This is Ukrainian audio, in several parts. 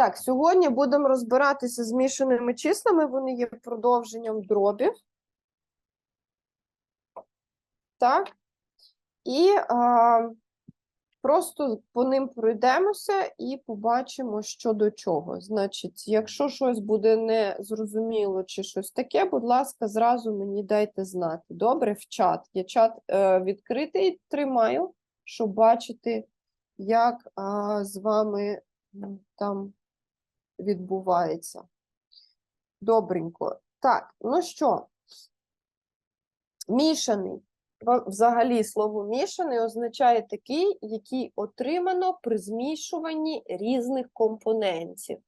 Так, сьогодні будемо розбиратися з мішаними числами. Вони є продовженням дробів. Так. І а, просто по ним пройдемося і побачимо, що до чого. Значить, якщо щось буде незрозуміло чи щось таке, будь ласка, зразу мені дайте знати. Добре, в чат. Я чат е, відкритий тримаю, щоб бачити, як а, з вами там відбувається. Добренько. Так, ну що, мішаний. Взагалі слово мішаний означає такий, який отримано при змішуванні різних компонентів.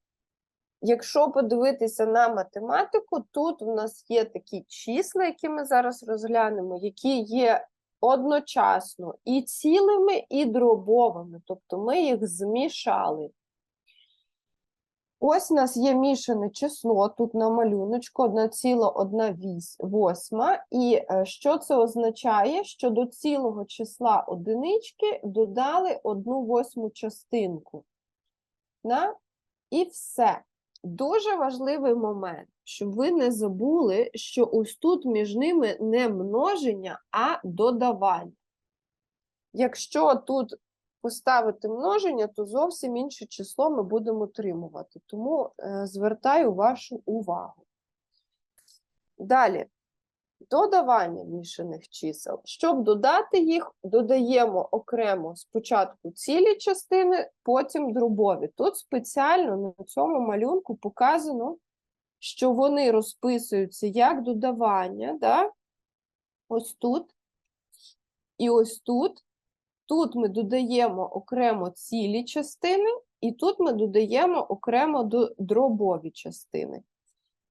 Якщо подивитися на математику, тут у нас є такі числа, які ми зараз розглянемо, які є одночасно і цілими, і дробовими. Тобто ми їх змішали. Ось у нас є мішане число, тут на малюночку 1,1 І е, що це означає? Що до цілого числа одинички додали одну восьму частинку. Да? І все. Дуже важливий момент, щоб ви не забули, що ось тут між ними не множення, а додавання. Якщо тут поставити множення, то зовсім інше число ми будемо отримувати. Тому е, звертаю вашу увагу. Далі. Додавання мішаних чисел. Щоб додати їх, додаємо окремо спочатку цілі частини, потім дробові. Тут спеціально на цьому малюнку показано, що вони розписуються як додавання, да? ось тут і ось тут. Тут ми додаємо окремо цілі частини, і тут ми додаємо окремо дробові частини.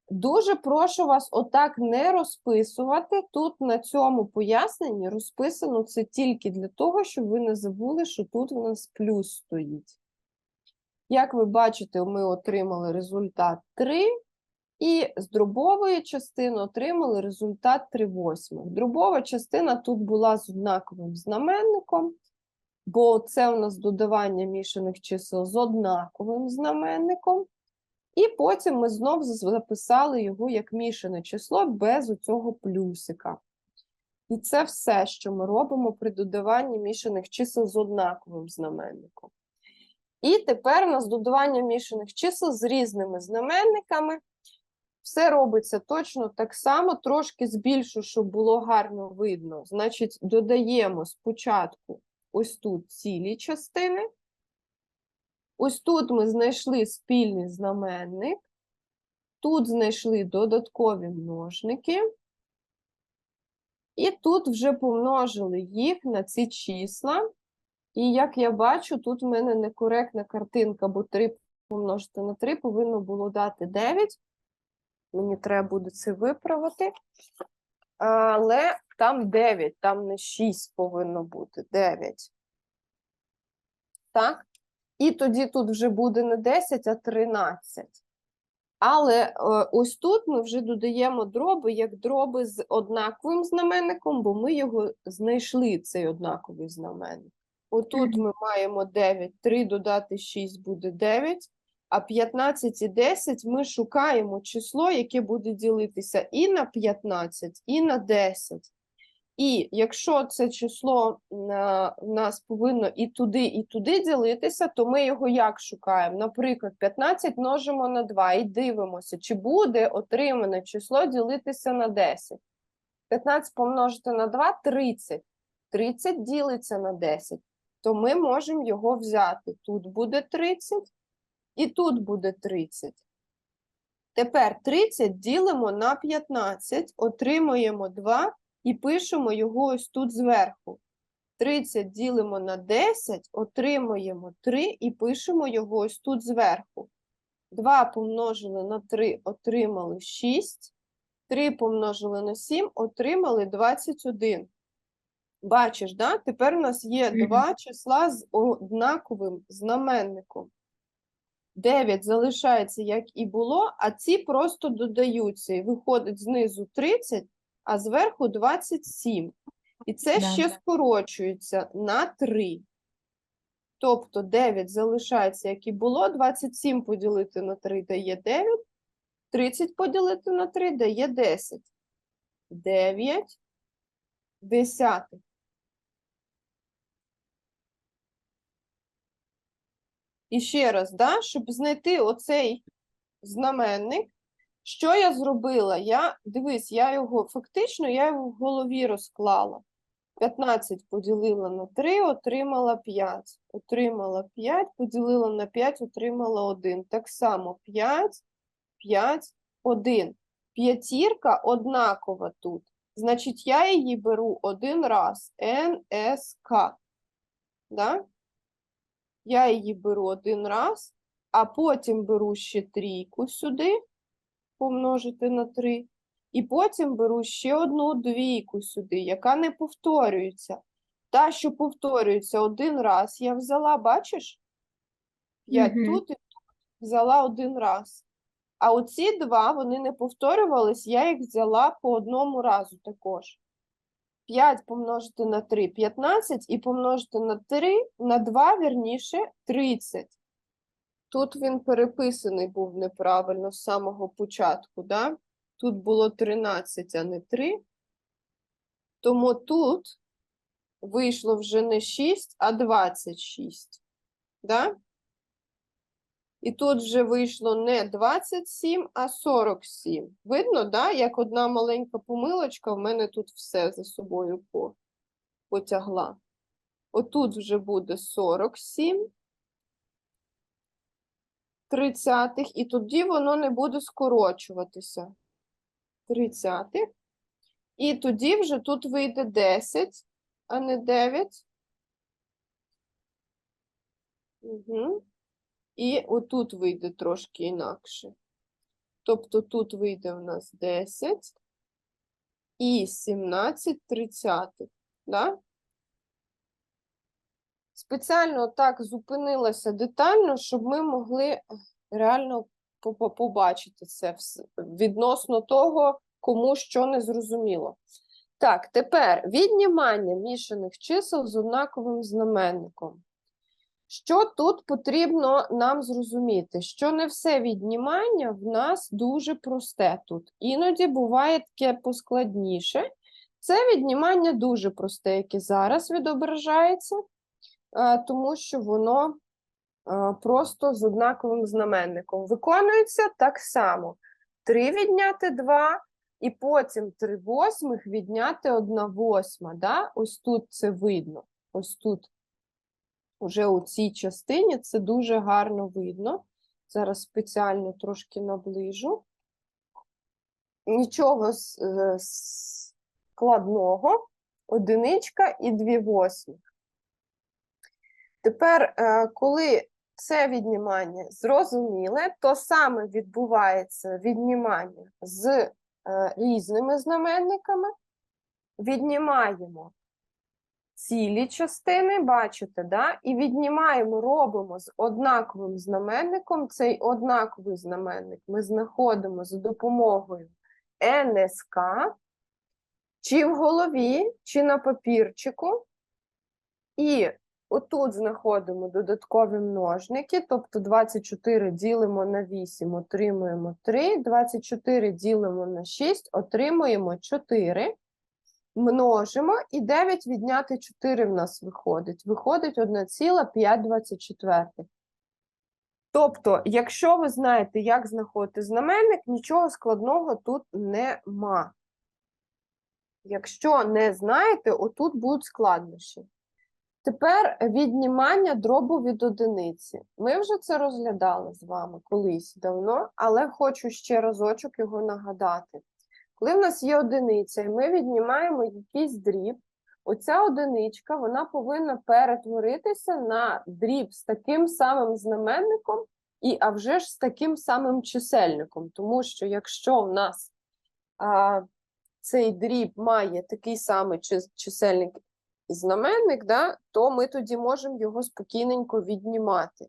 Дуже прошу вас отак не розписувати. Тут на цьому поясненні розписано це тільки для того, щоб ви не забули, що тут у нас плюс стоїть. Як ви бачите, ми отримали результат 3, і з дробової частини отримали результат 3 восьмих. Дробова частина тут була з однаковим знаменником, бо це у нас додавання мішаних чисел з однаковим знаменником. І потім ми знов записали його як мішане число без оцього плюсика. І це все, що ми робимо при додаванні мішаних чисел з однаковим знаменником. І тепер у нас додавання мішаних чисел з різними знаменниками. Все робиться точно так само, трошки збільшу, щоб було гарно видно. Значить, додаємо спочатку ось тут цілі частини. Ось тут ми знайшли спільний знаменник. Тут знайшли додаткові множники. І тут вже помножили їх на ці числа. І як я бачу, тут в мене некоректна картинка, бо 3 помножити на 3 повинно було дати 9. Мені треба буде це виправити. Але там 9, там не 6 повинно бути, 9. Так? І тоді тут вже буде не 10, а 13. Але е, ось тут ми вже додаємо дроби як дроби з однаковим знаменником, бо ми його знайшли, цей однаковий знаменник. Отут ми маємо 9, 3 додати 6 буде 9, а 15 і 10 ми шукаємо число, яке буде ділитися і на 15, і на 10. І якщо це число в нас повинно і туди, і туди ділитися, то ми його як шукаємо? Наприклад, 15 множимо на 2 і дивимося, чи буде отримане число ділитися на 10. 15 помножити на 2 – 30. 30 ділиться на 10, то ми можемо його взяти. Тут буде 30 і тут буде 30. Тепер 30 ділимо на 15, отримуємо 2 і пишемо його ось тут зверху. 30 ділимо на 10, отримуємо 3 і пишемо його ось тут зверху. 2 помножили на 3, отримали 6. 3 помножили на 7, отримали 21. Бачиш, да? тепер у нас є два числа з однаковим знаменником. 9 залишається, як і було, а ці просто додаються. І виходить знизу 30, а зверху 27. І це Да. ще скорочується на 3. Тобто 9 залишається, як і було. 27 поділити на 3 дає 9. 30 поділити на 3 дає 10. 9 десятих. І ще раз, да, щоб знайти оцей знаменник, що я зробила? Я, дивись, я його фактично я його в голові розклала. 15 поділила на 3, отримала 5. Отримала 5, поділила на 5, отримала 1. Так само 5, 5, 1. П'ятірка однакова тут. Значить, я її беру один раз. НСК. Да? Я її беру один раз, а потім беру ще трійку сюди, помножити на 3. І потім беру ще одну двійку сюди, яка не повторюється. Та, що повторюється один раз, я взяла, бачиш? 5 Мгм. тут і тут взяла один раз. А оці два, вони не повторювались, я їх взяла по одному разу також. 5 помножити на 3 – 15, і помножити на 3, на 2, вірніше, 30. Тут він переписаний був неправильно з самого початку, да? Тут було 13, а не 3. Тому тут вийшло вже не 6, а 26. Да? І тут вже вийшло не 27, а 47. Видно, да? як одна маленька помилочка в мене тут все за собою потягла. Отут вже буде 47 тридцятих, і тоді воно не буде скорочуватися. Тридцятих. І тоді вже тут вийде 10, а не 9. Угу. І отут вийде трошки інакше. Тобто тут вийде у нас 10 і 17 тридцятих. Да? Спеціально так зупинилася детально, щоб ми могли реально по- по- побачити це відносно того, кому що не зрозуміло. Так, тепер віднімання мішаних чисел з однаковим знаменником. Що тут потрібно нам зрозуміти? Що не все віднімання в нас дуже просте тут. Іноді буває таке поскладніше. Це віднімання дуже просте, яке зараз відображається, тому що воно е, просто з однаковим знаменником. Виконується так само. 3 відняти 2, і потім 3 восьмих відняти 1 восьма. Да? Ось тут це видно. Ось тут Уже у цій частині це дуже гарно видно. Зараз спеціально трошки наближу. Нічого е, складного. Одиничка і дві восьмих. Тепер, е, коли це віднімання зрозуміле, то саме відбувається віднімання з е, різними знаменниками. Віднімаємо цілі частини, бачите, да? і віднімаємо, робимо з однаковим знаменником. Цей однаковий знаменник ми знаходимо за допомогою НСК, чи в голові, чи на папірчику. І отут знаходимо додаткові множники, тобто 24 ділимо на 8, отримуємо 3, 24 ділимо на 6, отримуємо 4 множимо, і 9 відняти 4 в нас виходить. Виходить 1,524. Тобто, якщо ви знаєте, як знаходити знаменник, нічого складного тут нема. Якщо не знаєте, отут будуть складнощі. Тепер віднімання дробу від одиниці. Ми вже це розглядали з вами колись давно, але хочу ще разочок його нагадати. Коли в нас є одиниця, і ми віднімаємо якийсь дріб, оця одиничка вона повинна перетворитися на дріб з таким самим знаменником, і а вже ж з таким самим чисельником. Тому що якщо в нас а, цей дріб має такий самий чисельник знаменник, да, то ми тоді можемо його спокійненько віднімати.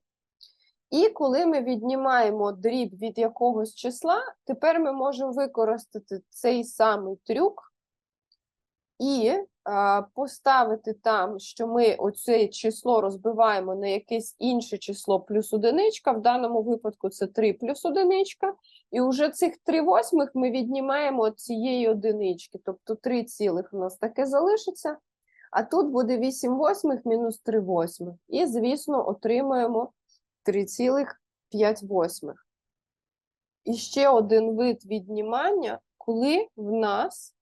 І коли ми віднімаємо дріб від якогось числа, тепер ми можемо використати цей самий трюк і а, поставити там, що ми оце число розбиваємо на якесь інше число плюс одиничка. В даному випадку це 3 плюс одиничка. І вже цих 3 восьмих ми віднімаємо цієї одинички. Тобто 3 цілих у нас таке залишиться. А тут буде 8 восьмих мінус 3 восьмих. І, звісно, отримаємо 3,5 восьмих. І ще один вид віднімання, коли в нас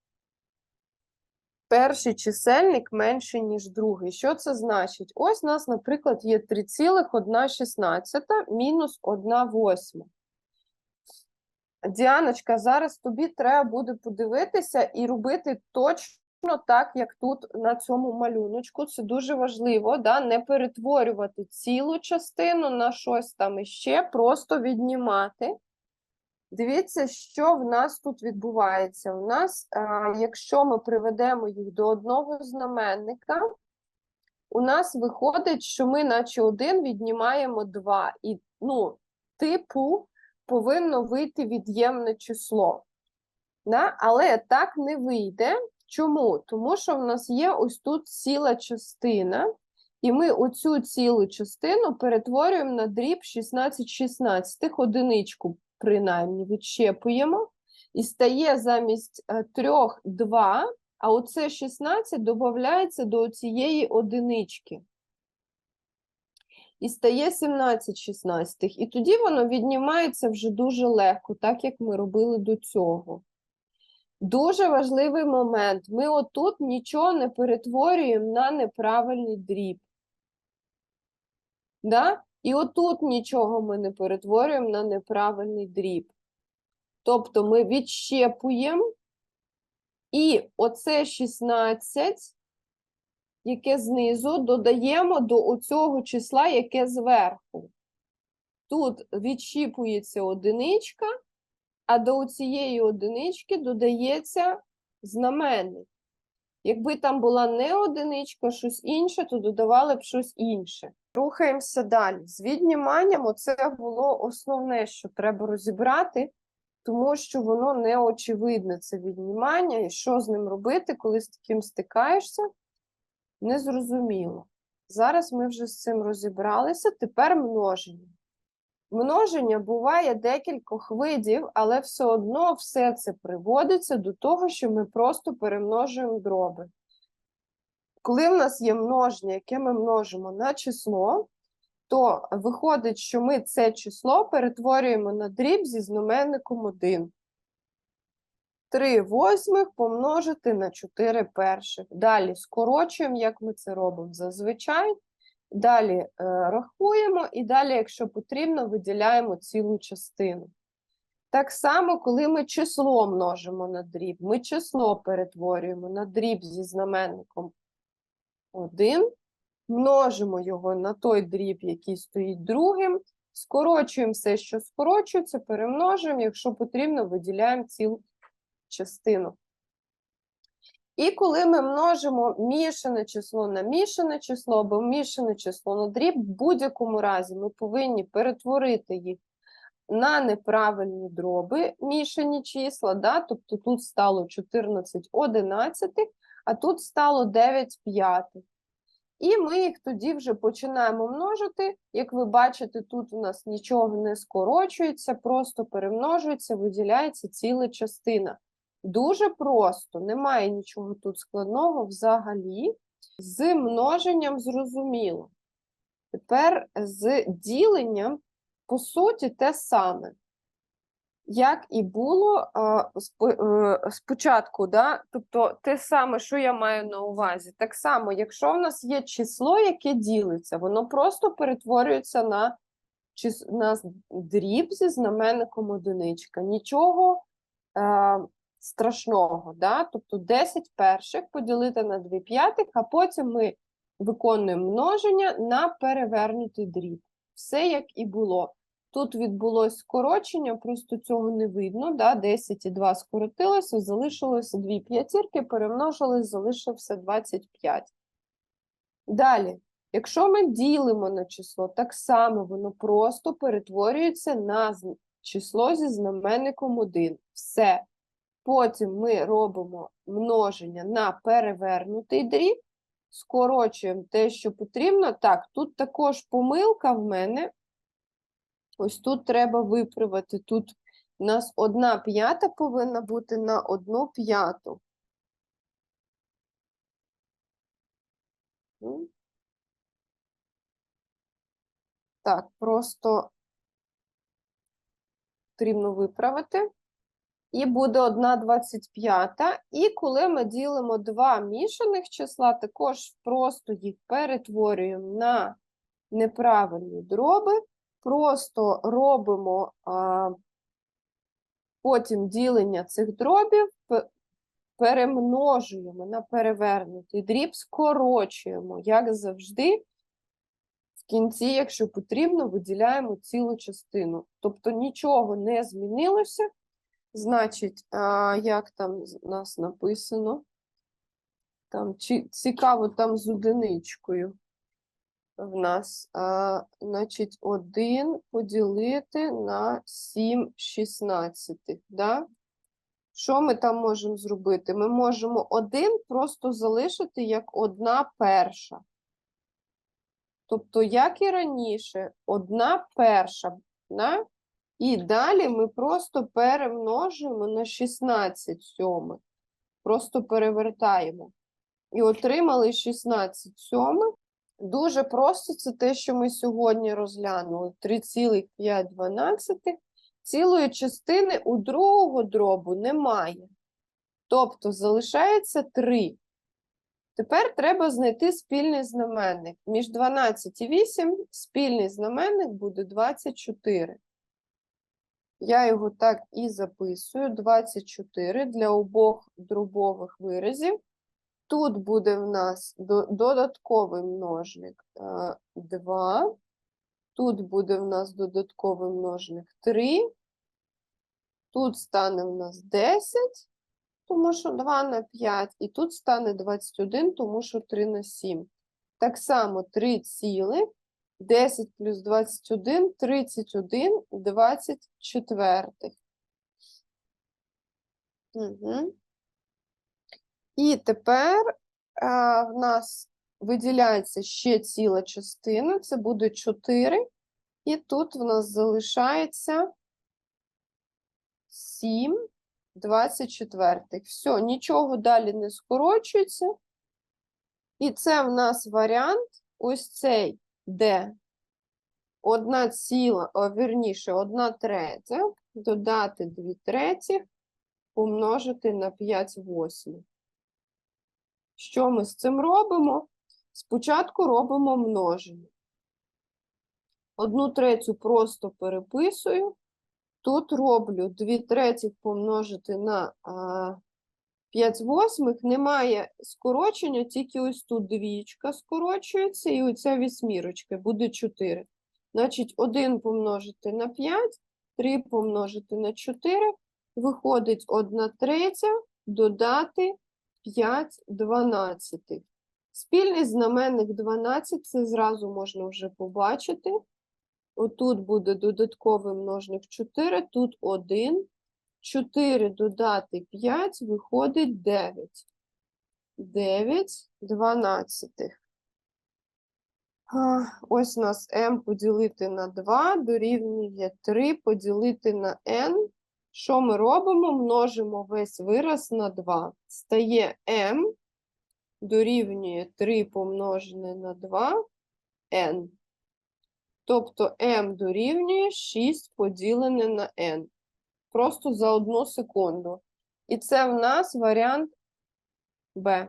перший чисельник менший, ніж другий. Що це значить? Ось у нас, наприклад, є 3,116 мінус 1 восьма. Діаночка, зараз тобі треба буде подивитися і робити точно так, як тут на цьому малюночку. Це дуже важливо, да? не перетворювати цілу частину на щось там іще, просто віднімати. Дивіться, що в нас тут відбувається. У нас, а, якщо ми приведемо їх до одного знаменника, у нас виходить, що ми, наче один, віднімаємо два. І, ну, типу, повинно вийти від'ємне число. Да? Але так не вийде. Чому? Тому що в нас є ось тут ціла частина, і ми оцю цілу частину перетворюємо на дріб 16 16 одиничку принаймні відщепуємо, і стає замість е, трьох 2, а оце 16 додається до цієї одинички. І стає 17 16. І тоді воно віднімається вже дуже легко, так як ми робили до цього. Дуже важливий момент. Ми отут нічого не перетворюємо на неправильний дріб. Да? І отут нічого ми не перетворюємо на неправильний дріб. Тобто ми відщепуємо, і оце 16, яке знизу, додаємо до оцього числа, яке зверху. Тут відщіпується одиничка, а до цієї одинички додається знаменник. Якби там була не одиничка, щось інше, то додавали б щось інше. Рухаємося далі. З відніманням це було основне, що треба розібрати, тому що воно не очевидне, це віднімання, і що з ним робити, коли з таким стикаєшся, незрозуміло. Зараз ми вже з цим розібралися, тепер множення. Множення буває декількох видів, але все одно все це приводиться до того, що ми просто перемножуємо дроби. Коли в нас є множення, яке ми множимо на число, то виходить, що ми це число перетворюємо на дріб зі знаменником 1. 3 восьмих помножити на 4 перших. Далі скорочуємо, як ми це робимо зазвичай. Далі е, рахуємо, і далі, якщо потрібно, виділяємо цілу частину. Так само, коли ми число множимо на дріб, ми число перетворюємо на дріб зі знаменником 1, множимо його на той дріб, який стоїть другим, скорочуємо все, що скорочується, перемножуємо, якщо потрібно, виділяємо цілу частину. І коли ми множимо мішане число на мішане число або мішане число на дріб, в будь-якому разі ми повинні перетворити їх на неправильні дроби, мішані числа, да? тобто тут стало 14 одинадцятих, а тут стало 9 п'ятих. І ми їх тоді вже починаємо множити. Як ви бачите, тут у нас нічого не скорочується, просто перемножується, виділяється ціла частина. Дуже просто, немає нічого тут складного взагалі. З множенням зрозуміло. Тепер з діленням, по суті, те саме. Як і було е, спочатку, да? тобто те саме, що я маю на увазі. Так само, якщо в нас є число, яке ділиться, воно просто перетворюється на, на дріб зі знаменником одиничка. Нічого е, страшного. Да? Тобто 10 перших поділити на 2 п'ятих, а потім ми виконуємо множення на перевернутий дріб. Все як і було. Тут відбулось скорочення, просто цього не видно. Да? 10 і 2 скоротилося, залишилося 2 п'ятірки, перемножилось, залишився 25. Далі, якщо ми ділимо на число, так само воно просто перетворюється на число зі знаменником 1. Все. Потім ми робимо множення на перевернутий дріб, скорочуємо те, що потрібно. Так, тут також помилка в мене. Ось тут треба виправити. Тут у нас одна п'ята повинна бути на одну п'яту. Так, просто потрібно виправити. І буде 1,25. І коли ми ділимо два мішаних числа, також просто їх перетворюємо на неправильні дроби. Просто робимо а, потім ділення цих дробів, перемножуємо на перевернутий дріб, скорочуємо, як завжди. В кінці, якщо потрібно, виділяємо цілу частину. Тобто нічого не змінилося. Значить, як там у нас написано? Там чи, цікаво, там з одиничкою в нас. А, значить, 1 поділити на 7 шістнадцятих. Да? Що ми там можемо зробити? Ми можемо 1 просто залишити як одна перша. Тобто, як і раніше, одна перша. Да? І далі ми просто перемножуємо на 16 сьомих. Просто перевертаємо. І отримали 16 сьомих. Дуже просто це те, що ми сьогодні розглянули. 3,5. Цілої частини у другого дробу немає. Тобто залишається 3. Тепер треба знайти спільний знаменник. Між 12 і 8 спільний знаменник буде 24. Я його так і записую. 24 для обох дробових виразів. Тут буде в нас додатковий множник 2. Тут буде в нас додатковий множник 3. Тут стане в нас 10, тому що 2 на 5. І тут стане 21, тому що 3 на 7. Так само 3 цілих. 10 плюс 21, 31, 24. Угу. І тепер а, в нас виділяється ще ціла частина, це буде 4. І тут в нас залишається 7, 24. Все, нічого далі не скорочується. І це в нас варіант ось цей, де одна ціла, о, вірніше, одна третя, додати 2 третіх, помножити на 5 восьмих. Що ми з цим робимо? Спочатку робимо множення. Одну третю просто переписую. Тут роблю 2 третіх помножити на а, 5 восьмих. Немає скорочення, тільки ось тут двічка скорочується, і оця вісьмірочка буде 4. Значить, 1 помножити на 5, 3 помножити на 4, виходить 1 третя, додати 5 дванадцятих. Спільний знаменник 12, це зразу можна вже побачити. Отут буде додатковий множник 4, тут 1. 4 додати 5 виходить 9. 9 дванадцятих. Ось у нас m поділити на 2 дорівнює 3 поділити на n. Що ми робимо? Множимо весь вираз на 2. Стає m дорівнює 3 помножене на 2 n. Тобто m дорівнює 6 поділене на n. Просто за одну секунду. І це в нас варіант Б.